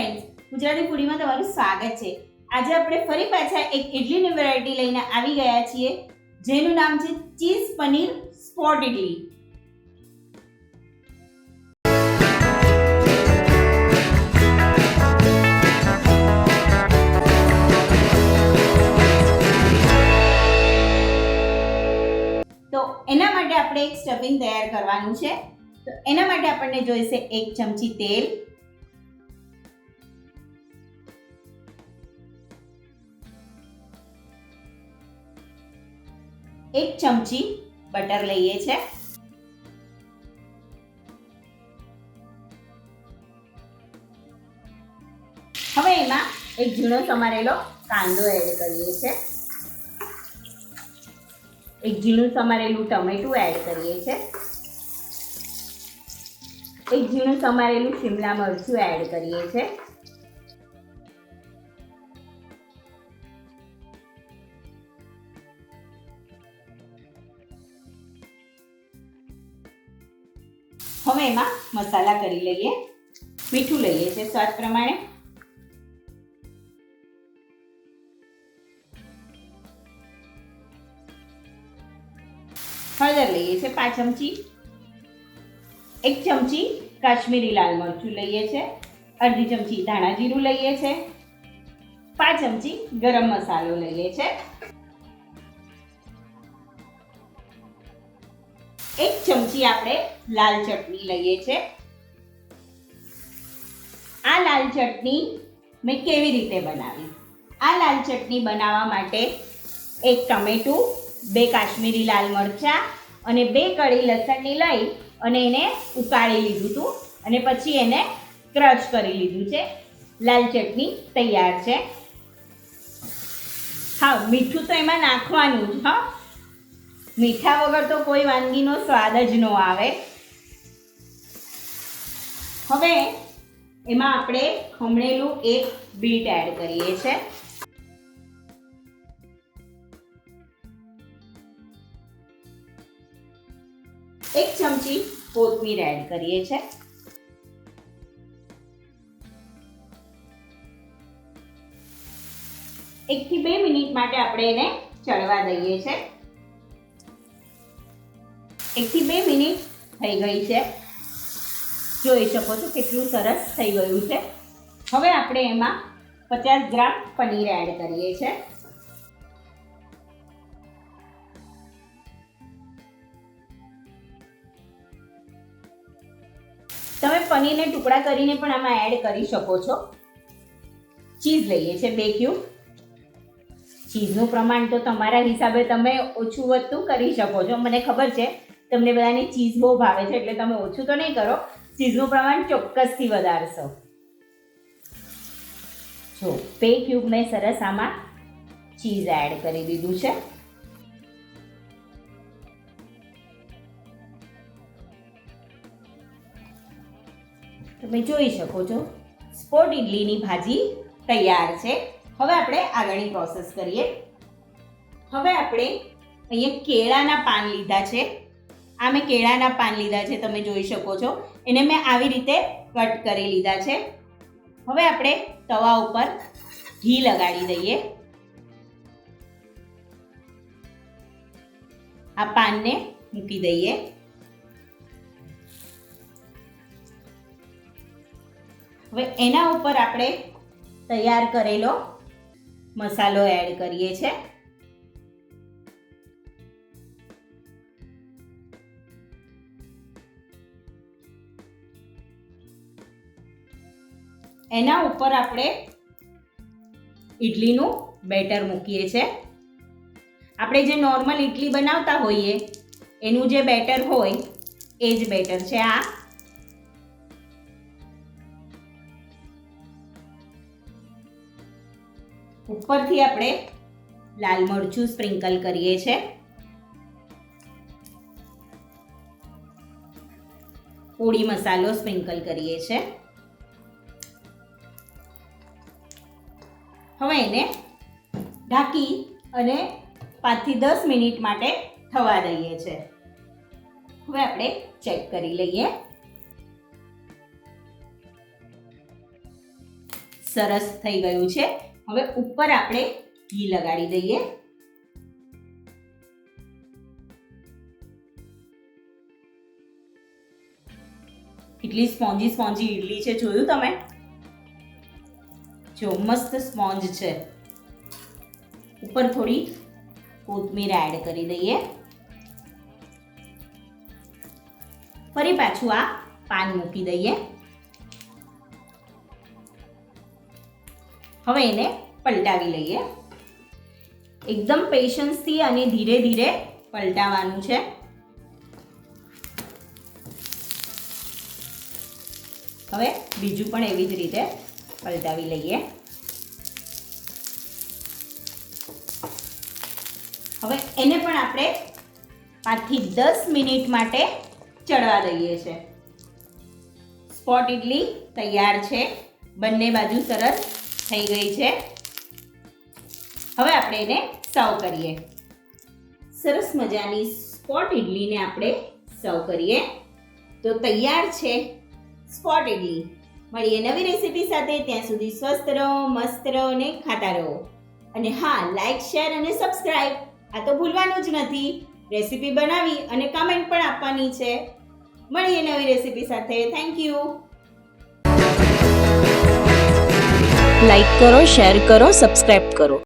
Friends Gujarati ફૂડીમાં તમારું સ્વાગત છે. આજે આપણે ફરી પાછા એક ઇડલીની વેરાયટી લઈને આવી ગયા છીએ, જેનું નામ છે ચીઝ પનીર સ્પોટ ઇડલી. તો એના માટે આપણે એક સ્ટફિંગ તૈયાર કરવાનું છે. તો એના માટે આપણને જોઈશે એક ચમચી તેલ એક ચમચી બટર લઈએ છે. હવે એમાં એક ઝીણો સમારેલો કાંદો એડ કરીએ છે. એક ઝીણું સમારેલું ટમેટું એડ કરીએ છે. એક ઝીણું સમારેલું શિમલા મરચું એડ કરીએ છે. હવે એમાં મસાલા કરી લઈએ. મીઠું લઈએ છે સ્વાદ પ્રમાણે. હળદર લઈએ છે પાંચ ચમચી. એક ચમચી કાશ્મીરી લાલ મરચું લઈએ છે અડધી ચમચી ધાણા જીરું લઈએ છે પાંચ ચમચી ગરમ મસાલો લઈએ છે એક ચમચી આપણે લાલ ચટણી લઈએ છે. આ લાલ ચટણી મેં કેવી રીતે બનાવી? આ લાલ ચટણી બનાવવા માટે એક ટમેટું, બે કાશ્મીરી લાલ મરચાં અને બે કળી લસણની લઈ અને એને ઉકાળી લીધું હતું અને પછી એને ક્રશ કરી લીધું છે. લાલ ચટણી તૈયાર છે. હા, મીઠું તો એમાં નાખવાનું જ, હા. મીઠા વગર તો કોઈ વાનગીનો સ્વાદ જ ન આવે. હવે એમાં આપણે ખમણેલું એક બીટ એડ કરીએ છે. એક ચમચી કોથમીર એડ કરીએ છે. એકથી બે મિનિટ માટે આપણે એને ચડવા દઈએ છે. એકથી બે મિનિટ થઈ ગઈ છે. જોઈ શકો છો કેટલું સરસ થઈ ગયું છે. હવે આપણે એમાં પચાસ ગ્રામ પનીર એડ કરીએ છીએ. તમે પનીરને ટુકડા કરીને પણ આમાં એડ કરી શકો છો. ચીઝ લઈએ છે બે ક્યુબ ચીઝનું પ્રમાણ તો તમારા હિસાબે તમે ઓછું વધતું કરી શકો છો. મને ખબર છે, તમને બધાને ચીઝ બહુ ભાવે છે એટલે તમે ઓછું તો નહીં કરો. ચીઝનું પ્રમાણ ચોક્કસથી વધારશો. જો બે ક્યુબ મેં સરસ આમાં ચીઝ એડ કરી દીધું છે. તમે જોઈ શકો છો સ્પોટ ઇડલીની ભાજી તૈયાર છે. હવે આપણે આગળની પ્રોસેસ કરીએ. હવે આપણે અહીંયા કેળાના પાન લીધા છે. આ મેં કેળાના પાન લીધા છે, તમે જોઈ શકો છો. એને મેં આવી રીતે કટ કરી લીધા છે. હવે આપણે તવા ઉપર ઘી લગાડી દઈએ. આ પાનને મૂકી દઈએ. હવે એના ઉપર આપણે તૈયાર કરેલો મસાલો એડ કરીએ છે. એના ઉપર આપણે ઇડલીનું બેટર મૂકીએ છે. આપણે જે નોર્મલ ઇડલી બનાવતા હોઈએ, એનું જે બેટર હોય, એ જ બેટર છે આ. ઉપરથી આપણે લાલ મરચું સ્પ્રિંકલ કરીએ છીએ પોળી મસાલો સ્પ્રિંકલ કરીએ છે. હવે એને ઢાંકી અને પાંચથી દસ મિનિટ માટે થવા દઈએ છે. હવે આપણે ચેક કરી લઈએ. સરસ થઈ ગયું છે. હવે ઉપર આપણે ઘી લગાડી દઈએ. કેટલી સ્પોન્જી સ્પોન્જી ઇડલી છે, જોયું તમે? જો મસ્ત સ્પોન્જ છે. ઉપર થોડી કોથમીર એડ કરી દઈએ. ફરી પાછું આ પાન મૂકી દઈએ. હવે એને પલટાવી લઈએ. એકદમ પેશન્સથી અને ધીરે ધીરે પલટાવવાનું છે. હવે બીજું પણ એવી જ રીતે પલટાવી લઈએ હવે એને પણ આપણે પાંચથી દસ મિનિટ માટે ચડવા દઈએ છે. સ્પોટ ઇડલી તૈયાર છે. બંને બાજુ સરસ થઈ ગઈ છે. હવે આપણે એને સર્વ કરીએ. સરસ મજાની સ્પોટ ઇડલીને આપણે સર્વ કરીએ. તો તૈયાર છે સ્પોટ ઇડલી. મળીએ નવી રેસીપી સાથે. ત્યાં સુધી સ્વસ્થ રહો, મસ્ત રહો અને ખાતા રહો. અને હા લાઈક શેર અને સબસ્ક્રાઈબ આ તો ભૂલવાનું જ નથી. રેસીપી બનાવી અને કમેન્ટ પણ આપવાની છે. મળીએ નવી રેસીપી સાથે. થેન્ક યુ લાઈક કરો શેર કરો સબસ્ક્રાઈબ કરો.